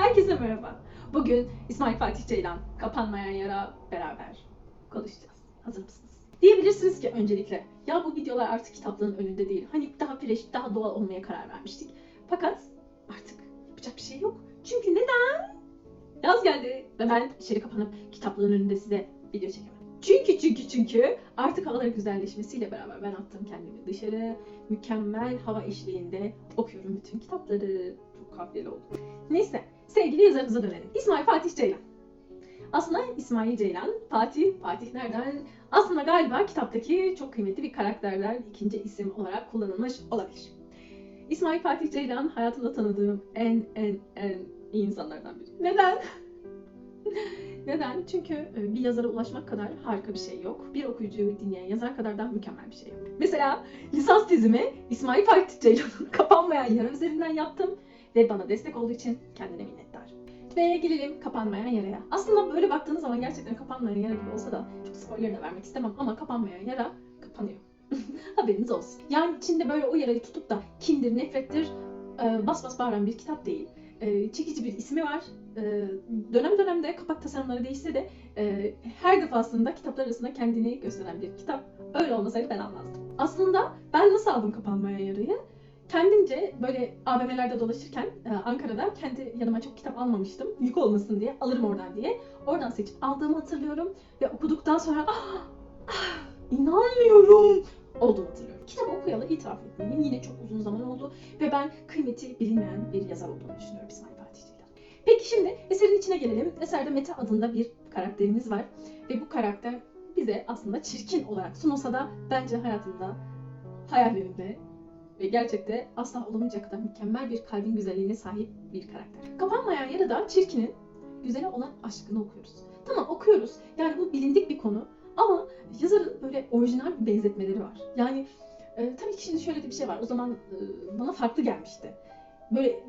Herkese merhaba. Bugün İsmail Fatih Ceylan, Kapanmayan Yara beraber konuşacağız. Hazır mısınız? Diyebilirsiniz ki öncelikle, ya bu videolar artık kitaplığın önünde değil. Hani daha fresh, daha doğal olmaya karar vermiştik. Fakat artık yapacak bir şey yok. Çünkü neden? Yaz geldi ve ben içeri kapanıp kitaplığın önünde size video çekemedim. Çünkü çünkü çünkü artık havaların güzelleşmesiyle beraber ben attım kendimi dışarı. Mükemmel hava eşliğinde okuyorum bütün kitapları. Çok kafiyeli oldu. Neyse sevgili yazarımıza dönelim. İsmail Fatih Ceylan. Aslında İsmail Ceylan, Fatih, Fatih nereden? Aslında galiba kitaptaki çok kıymetli bir karakterden ikinci isim olarak kullanılmış olabilir. İsmail Fatih Ceylan hayatımda tanıdığım en en en iyi insanlardan biri. Neden? Neden? Çünkü e, bir yazara ulaşmak kadar harika bir şey yok. Bir okuyucuyu dinleyen yazar kadar da mükemmel bir şey yok. Mesela lisans tezimi İsmail Fatih Ceylan'ın kapanmayan yara üzerinden yaptım ve bana destek olduğu için kendine minnettar. Ve gelelim kapanmayan yaraya. Aslında böyle baktığınız zaman gerçekten kapanmayan yara gibi olsa da çok spoiler da vermek istemem ama kapanmayan yara kapanıyor. Haberiniz olsun. Yani içinde böyle o yarayı tutup da kindir, nefrettir, e, bas bas bağıran bir kitap değil. E, çekici bir ismi var. E, dönem dönemde kapak tasarımları değişse de her defasında kitaplar arasında kendini gösteren bir kitap. Öyle olmasaydı ben almazdım. Aslında ben nasıl aldım kapanmayan yarayı? Kendimce böyle AVM'lerde dolaşırken e, Ankara'da kendi yanıma çok kitap almamıştım. Yük olmasın diye, alırım oradan diye. Oradan seçip aldığımı hatırlıyorum ve okuduktan sonra ah, ah, inanmıyorum olduğunu hatırlıyorum. Kitabı okuyalı itiraf etmeliyim. Yine çok uzun zaman oldu ve ben kıymeti bilinmeyen bir yazar olduğunu düşünüyorum İsmail Fatih Ceylan. Peki şimdi eserin içine gelelim. Eserde Mete adında bir karakterimiz var ve bu karakter bize aslında çirkin olarak sunulsa da bence hayatımda, hayallerimde ve gerçekte asla olamayacak kadar mükemmel bir kalbin güzelliğine sahip bir karakter. Kapanmayan yarıda çirkinin güzele olan aşkını okuyoruz. Tamam okuyoruz. Yani bu bilindik bir konu ama yazarın böyle orijinal benzetmeleri var. Yani e, tabii ki şimdi şöyle de bir şey var. O zaman e, bana farklı gelmişti. Böyle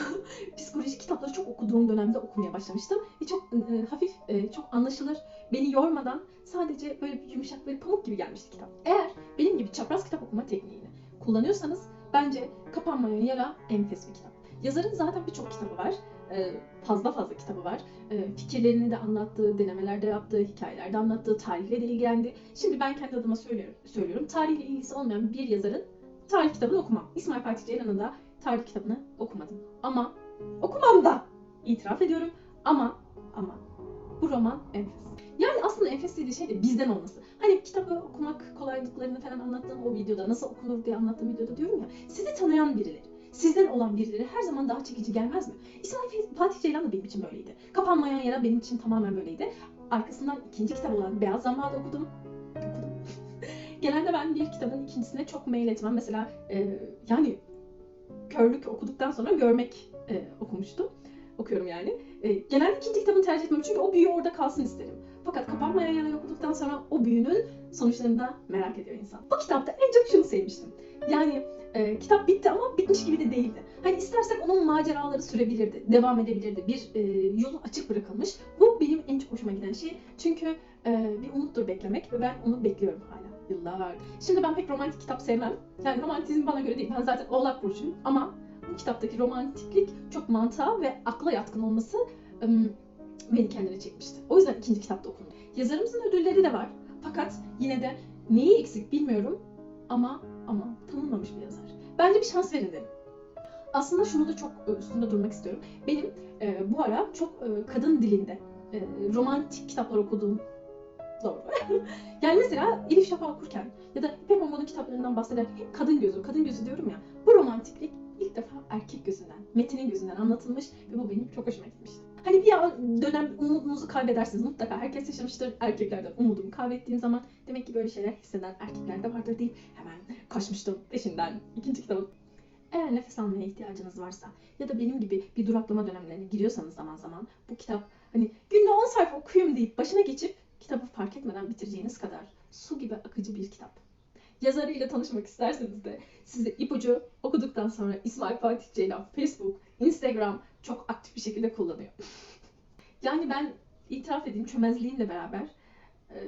psikolojik kitapları çok okuduğum dönemde okumaya başlamıştım. Ve çok e, hafif, e, çok anlaşılır, beni yormadan sadece böyle bir yumuşak, böyle pamuk gibi gelmişti kitap. Eğer benim gibi çapraz kitap okuma tekniğini kullanıyorsanız bence Kapanmayan Yara enfes bir kitap. Yazarın zaten birçok kitabı var. Ee, fazla fazla kitabı var. Ee, fikirlerini de anlattığı, denemelerde yaptığı, hikayelerde anlattığı, tarihle de ilgilendi. Şimdi ben kendi adıma söylüyorum. söylüyorum. Tarihle ilgisi olmayan bir yazarın tarih kitabını okumam. İsmail Fatih Ceylan'ın da tarih kitabını okumadım. Ama okumam da itiraf ediyorum. Ama ama bu roman enfes. Yani aslında enfes dediği şey de bizden olması. Hani kitabı okumak kolaylıklarını falan anlattığım o videoda, nasıl okunur diye anlattığım videoda diyorum ya, sizi tanıyan birileri, sizden olan birileri her zaman daha çekici gelmez mi? İsmail Fatih Ceylan da benim için böyleydi. Kapanmayan yara benim için tamamen böyleydi. Arkasından ikinci kitap olan Beyaz okudum. Okudum. Genelde ben bir kitabın ikincisine çok mail etmem. Mesela e, yani körlük okuduktan sonra görmek e, okumuştum. Okuyorum yani. E, genelde ikinci kitabını tercih etmem çünkü o büyü orada kalsın isterim. Fakat kapanmayan yarayı okuduktan sonra o büyünün sonuçlarını da merak ediyor insan. Bu kitapta en çok şunu sevmiştim. Yani e, kitap bitti ama bitmiş gibi de değildi. Hani istersek onun maceraları sürebilirdi, devam edebilirdi. Bir e, yolu açık bırakılmış. Bu benim en çok hoşuma giden şey. Çünkü e, bir umuttur beklemek ve ben onu bekliyorum hala yıllardır. Şimdi ben pek romantik kitap sevmem. Yani romantizm bana göre değil. Ben zaten oğlak burcuyum ama bu kitaptaki romantiklik çok mantığa ve akla yatkın olması beni kendine çekmişti. O yüzden ikinci kitapta okudum. Yazarımızın ödülleri de var. Fakat yine de neyi eksik bilmiyorum ama ama tanınmamış bir yazar. Bence bir şans verin derim. Aslında şunu da çok üstünde durmak istiyorum. Benim e, bu ara çok e, kadın dilinde e, romantik kitaplar okuduğum doğru. yani mesela Elif Şafak okurken ya da İpek Ongo'nun kitaplarından bahsederken hep kadın gözü, kadın gözü diyorum ya. Bu romantiklik ilk defa erkek gözünden, Metin'in gözünden anlatılmış ve bu benim çok hoşuma gitmişti. Hani bir dönem umudunuzu kaybedersiniz mutlaka. Herkes yaşamıştır erkeklerden umudunu kaybettiğin zaman. Demek ki böyle şeyler hisseden erkekler de vardır deyip hemen koşmuştum peşinden. ikinci kitabı. Eğer nefes almaya ihtiyacınız varsa ya da benim gibi bir duraklama dönemlerine giriyorsanız zaman zaman bu kitap hani günde 10 sayfa okuyayım deyip başına geçip kitabı fark etmeden bitireceğiniz kadar su gibi akıcı bir kitap. Yazarıyla tanışmak isterseniz de size ipucu okuduktan sonra İsmail Fatih Ceylan Facebook, Instagram çok aktif bir şekilde kullanıyor. yani ben itiraf edeyim çömezliğimle beraber e,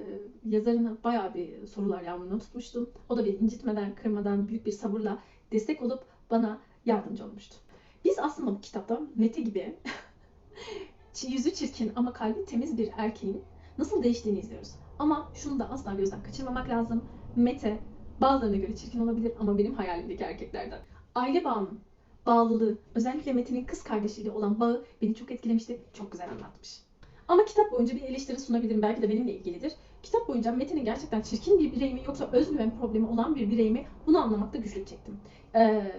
yazarına bayağı bir sorular yağmuruna tutmuştum. O da beni incitmeden, kırmadan, büyük bir sabırla destek olup bana yardımcı olmuştu. Biz aslında bu kitapta Mete gibi Yüzü çirkin ama kalbi temiz bir erkeğin nasıl değiştiğini izliyoruz. Ama şunu da asla gözden kaçırmamak lazım. Mete bazılarına göre çirkin olabilir ama benim hayalimdeki erkeklerden. Aile bağının bağlılığı, özellikle Mete'nin kız kardeşiyle olan bağı beni çok etkilemişti. Çok güzel anlatmış. Ama kitap boyunca bir eleştiri sunabilirim. Belki de benimle ilgilidir. Kitap boyunca Mete'nin gerçekten çirkin bir birey mi yoksa özgüven problemi olan bir birey mi bunu anlamakta güçlük çektim. Ee,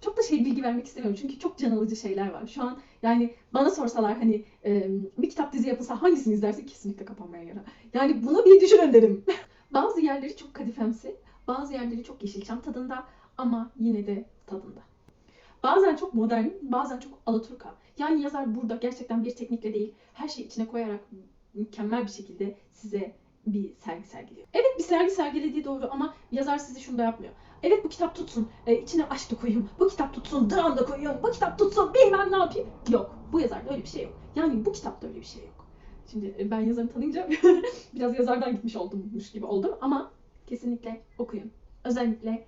çok da şey bilgi vermek istemiyorum çünkü çok can alıcı şeyler var. Şu an yani bana sorsalar hani e, bir kitap dizi yapılsa hangisini izlersin kesinlikle kapanmaya yara. Yani bunu bir düşünün derim. bazı yerleri çok kadifemsi, bazı yerleri çok yeşilçam tadında ama yine de tadında. Bazen çok modern, bazen çok alaturka. Yani yazar burada gerçekten bir teknikle değil, her şeyi içine koyarak mükemmel bir şekilde size bir sergi sergiliyor. Evet bir sergi sergilediği doğru ama yazar sizi şunu da yapmıyor. Evet bu kitap tutsun, e, içine aşk da koyayım, bu kitap tutsun, dram da koyuyorum, bu kitap tutsun, bilmem ne yapayım. Yok, bu yazarda öyle bir şey yok. Yani bu kitapta öyle bir şey yok. Şimdi e, ben yazarı tanıyınca biraz yazardan gitmiş oldummuş gibi oldum ama kesinlikle okuyun. Özellikle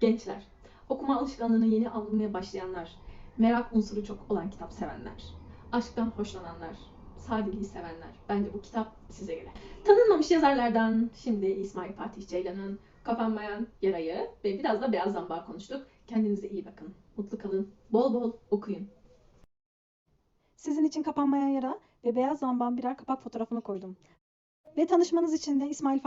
gençler, okuma alışkanlığını yeni almaya başlayanlar, merak unsuru çok olan kitap sevenler, aşktan hoşlananlar, sadeliği sevenler. Bence bu kitap size göre. Tanınmamış yazarlardan şimdi İsmail Fatih Ceylan'ın Kapanmayan Yarayı ve biraz da Beyaz Zamba konuştuk. Kendinize iyi bakın. Mutlu kalın. Bol bol okuyun. Sizin için kapanmayan yara ve beyaz zamban birer kapak fotoğrafını koydum. Ve tanışmanız için de İsmail